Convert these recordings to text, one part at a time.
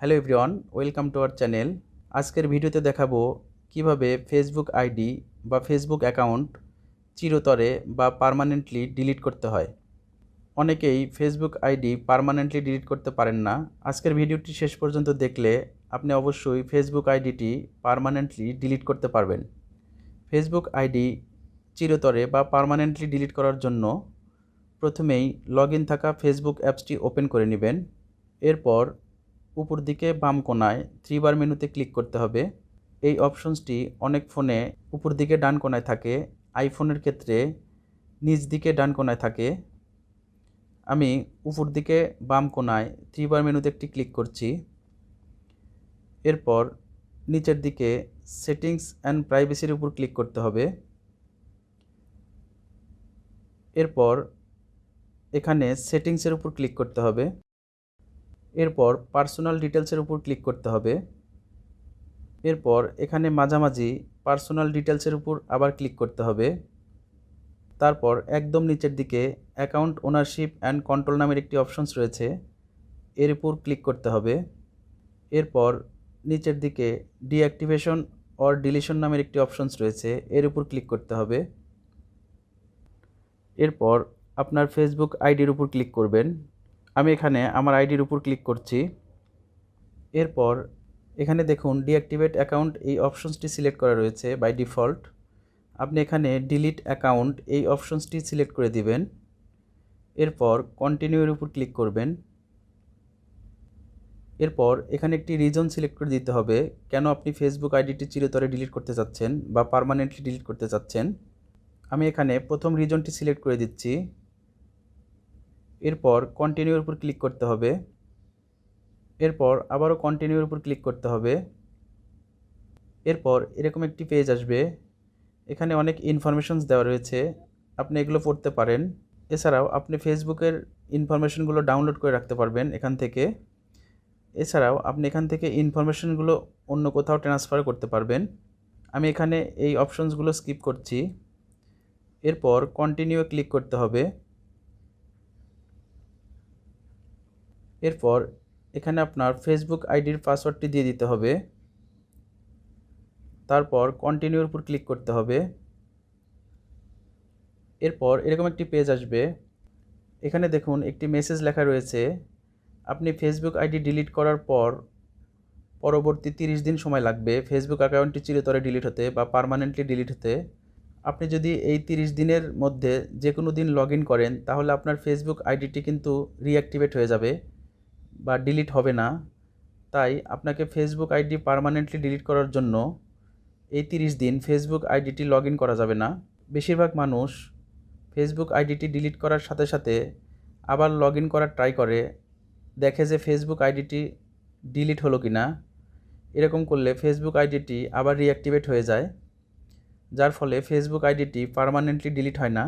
Hello everyone, welcome to our channel. আজকের ভিডিওতে দেখাবো কীভাবে ফেসবুক আইডি বা ফেসবুক অ্যাকাউন্ট চিরতরে বা পার্মানেন্টলি ডিলিট করতে হয়। অনেকেই ফেসবুক আইডি পার্মানেন্টলি ডিলিট করতে পারেন না। আজকের ভিডিওটি শেষ পর্যন্ত দেখলে আপনি অবশ্যই ফেসবুক আইডিটি পার্মানেন্টলি ডিলিট করতে পারবেন। ফেসবুক আইডি চিরতরে বা পার্মানেন্টলি ডিলিট করার জন্য প্রথমেই লগ থাকা ফেসবুক অ্যাপসটি ওপেন করে নেবেন। এরপর উপর দিকে বাম কোণায় থ্রিবার মেনুতে ক্লিক করতে হবে। এই অপশনসটি অনেক ফোনে উপর দিকে ডান কোণায় থাকে, আইফোনের ক্ষেত্রে নিচ দিকে ডান কোণায় থাকে। আমি উপর দিকে বাম কোণায় থ্রিবার মেনুতে একটি ক্লিক করছি। এরপর নিচের দিকে সেটিংস অ্যান্ড প্রাইভেসির উপর ক্লিক করতে হবে। এরপর এখানে সেটিংসের উপর ক্লিক করতে হবে। এরপর পার্সোনাল ডিটেলসের উপর ক্লিক করতে হবে। এরপর এখানে মাঝামাঝি পার্সোনাল ডিটেলসের উপর আবার ক্লিক করতে হবে। তারপর একদম নিচের দিকে অ্যাকাউন্ট ওনারশিপ অ্যান্ড কন্ট্রোল নামের একটি অপশনস রয়েছে, এর উপর ক্লিক করতে হবে। এরপর নিচের দিকে ডিঅ্যাক্টিভেশন অর ডিলিশন নামের একটি অপশনস রয়েছে, এর উপর ক্লিক করতে হবে। এরপর আপনার ফেসবুক আইডির উপর ক্লিক করবেন। আমি এখানে আমার আইডির উপর ক্লিক করছি। এরপর এখানে দেখুন ডিঅ্যাক্টিভেট অ্যাকাউন্ট এই অপশনসটি সিলেক্ট করা রয়েছে বাই ডিফল্ট। আপনি এখানে ডিলিট অ্যাকাউন্ট এই অপশনসটি সিলেক্ট করে দিবেন। এরপর কন্টিনিউয়ের উপর ক্লিক করবেন। এরপর এখানে একটি রিজন সিলেক্ট করে দিতে হবে, কেন আপনি ফেসবুক আইডিটি চিরতরে ডিলিট করতে চাচ্ছেন বা পারমানেন্টলি ডিলিট করতে চাচ্ছেন। আমি এখানে প্রথম রিজনটি সিলেক্ট করে দিচ্ছি। এরপর কন্টিনিউর উপর ক্লিক করতে হবে। এরপর আবারও কন্টিনিউর উপর ক্লিক করতে হবে। এরপর এরকম একটি পেজ আসবে। এখানে অনেক ইনফরমেশনস দেওয়া রয়েছে। আপনি এগুলো পড়তে পারেন। এছাড়াও আপনি ফেসবুকের ইনফরমেশনগুলো ডাউনলোড করে রাখতে পারবেন এখান থেকে। এছাড়াও আপনি এখান থেকে ইনফরমেশনগুলো অন্য কোথাও ট্রান্সফার করতে পারবেন। আমি এখানে এই অপশনসগুলো স্কিপ করছি। এরপর কন্টিনিউ ক্লিক করতে হবে। এরপর এখানে আপনার ফেসবুক আইডির পাসওয়ার্ডটি দিয়ে দিতে হবে। তারপর কন্টিনিউর উপর ক্লিক করতে হবে। এরপর এরকম একটি পেজ আসবে। এখানে দেখুন একটি মেসেজ লেখা রয়েছে। আপনি ফেসবুক আইডি ডিলিট করার পর পরবর্তী তিরিশ দিন সময় লাগবে ফেসবুক অ্যাকাউন্টটি চিরতরে ডিলিট হতে বা পারমানেন্টলি ডিলিট হতে। আপনি যদি এই তিরিশ দিনের মধ্যে যে কোনো দিন লগ করেন, তাহলে আপনার ফেসবুক আইডিটি কিন্তু রিঅ্যাক্টিভেট হয়ে যাবে। বা ডিলিট হবে না। তাই আপনাকে ফেসবুক আইডি পারমানেন্টলি ডিলিট করার জন্য এই তিরিশ দিন ফেসবুক আইডিটি লগ করা যাবে না। বেশিরভাগ মানুষ ফেসবুক আইডিটি ডিলিট করার সাথে সাথে আবার লগ ইন করার ট্রাই করে, দেখে যে ফেসবুক আইডিটি ডিলিট হলো কি না এরকম করলে ফেসবুক আইডিটি আবার রিঅ্যাক্টিভেট হয়ে যায়, যার ফলে ফেসবুক আইডিটি পারমানেন্টলি ডিলিট হয় না।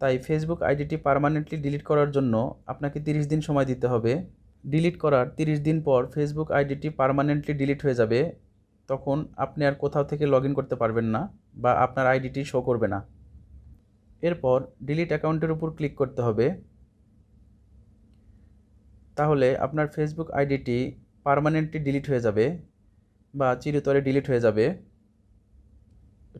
তাই ফেসবুক আইডিটি পারমানেন্টলি ডিলিট করার জন্য আপনাকে তিরিশ দিন সময় দিতে হবে। ডিলিট করার তিরিশ দিন পর ফেসবুক আইডিটি পারমানেন্টলি ডিলিট হয়ে যাবে, তখন আপনি আর কোথাও থেকে লগ করতে পারবেন না বা আপনার আইডিটি শো করবে না। এরপর ডিলিট অ্যাকাউন্টের উপর ক্লিক করতে হবে। তাহলে আপনার ফেসবুক আইডিটি পারমানেন্টলি ডিলিট হয়ে যাবে বা চিরতরে ডিলিট হয়ে যাবে।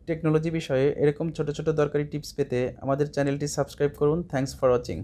টেকনোলজি বিষয়ে এরকম ছোট ছোট দরকারি টিপস পেতে আমাদের চ্যানেলটি সাবস্ক্রাইব করুন। Thanks for watching